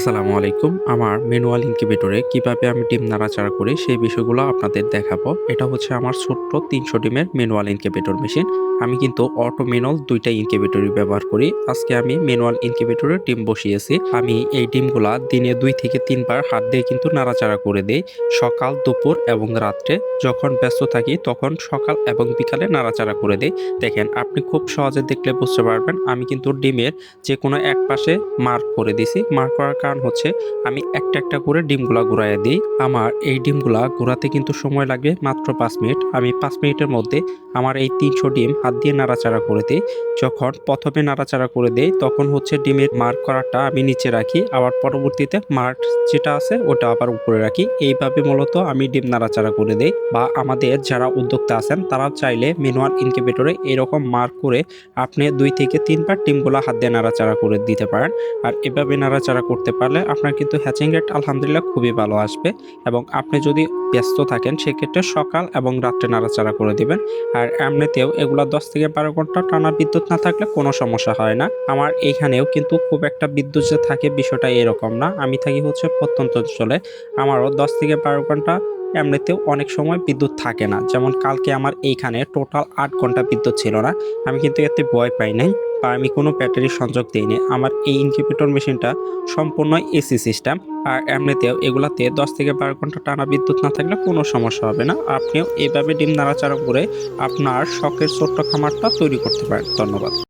আসসালামু আলাইকুম। আমার ম্যানুয়াল ইনকিউবেটরে কীভাবে আমি ডিম নাড়াচাড়া করি সেই বিষয়গুলো আপনাদের দেখাবো। এটা হচ্ছে আমার ছোট্ট তিনশো ডিমের ম্যানুয়াল ইনকিউবেটর মেশিন। আমি কিন্তু অটো দুইটা ইনকিউবেটরই ব্যবহার করি। আজকে আমি ম্যানুয়াল ইনকিউবেটরে ডিম বসিয়েছি। আমি এই ডিমগুলা দিনে দুই থেকে তিনবার হাত দিয়ে কিন্তু নাড়াচাড়া করে দিই সকাল, দুপুর এবং রাত্রে। যখন ব্যস্ত থাকি তখন সকাল এবং বিকালে নাড়াচাড়া করে দিই। দেখেন, আপনি খুব সহজে দেখলে বুঝতে পারবেন, আমি কিন্তু ডিমের যে কোনো এক পাশে মার্ক করে দিছি মার্ক করার কারণ হচ্ছে আমি একটা একটা করে ডিমগুলা ঘুরাইয়া দিই। আমার এই ডিমগুলা ঘোরাতে কিন্তু সময় লাগবে মাত্র পাঁচ মিনিট। আমি পাঁচ মিনিটের মধ্যে আমার এই তিনশো ডিম হাত দিয়ে নাড়াচাড়া করে দিই। যখন প্রথমে নাড়াচাড়া করে দেই, তখন হচ্ছে ডিমের মার্ক করাটা আমি নিচে রাখি। আবার পরবর্তীতে মার্ক যেটা আছে, ওটা আবার উপরে রাখি। এইভাবে মূলত আমি ডিম নাড়াচাড়া করে দেই। বা আমাদের যারা উদ্যোক্তা আছেন, তারা চাইলে ম্যানুয়াল ইনকিউবেটরে এরকম মার্ক করে আপনি দুই থেকে তিনবার ডিমগুলো হাত দিয়ে নাড়াচাড়া করে দিতে পারেন। আর এভাবে নাড়াচাড়া করতে পারলে আপনার কিন্তু হ্যাচিং রেট আলহামদুলিল্লাহ খুবই ভালো আসবে এবং আপনি যদি ব্যস্ত থাকেন সেক্ষেত্রে সকাল এবং রাত্রে নাড়াচাড়া করে দিবেন। আর এমনিতেও এগুলো দশ থেকে বারো ঘণ্টা টানা বিদ্যুৎ না থাকলে কোনো সমস্যা হয় না। আমার এইখানেও কিন্তু খুব একটা বিদ্যুৎ যে থাকে বিষয়টা এরকম না। আমি থাকি হচ্ছে প্রত্যন্ত অঞ্চলে। আমারও দশ থেকে বারো ঘণ্টা এমনিতেও অনেক সময় বিদ্যুৎ থাকে না। যেমন কালকে আমার এইখানে টোটাল আট ঘণ্টা বিদ্যুৎ ছিল না। আমি কিন্তু এতে ভয় পাই নাই। বা আমি কোনো ব্যাটারি সংযোগ দিইনি। আমার এই ইনকিউবেটর মেশিনটা সম্পূর্ণ এসি সিস্টেম আর এমনিতেও এগুলাতে দশ থেকে বারো ঘণ্টা টানা বিদ্যুৎ না থাকলে কোনো সমস্যা হবে না। আপনিও এভাবে ডিম নাড়াচাড়া করে আপনার শখের ছোট্ট খামারটা তৈরি করতে পারেন। ধন্যবাদ।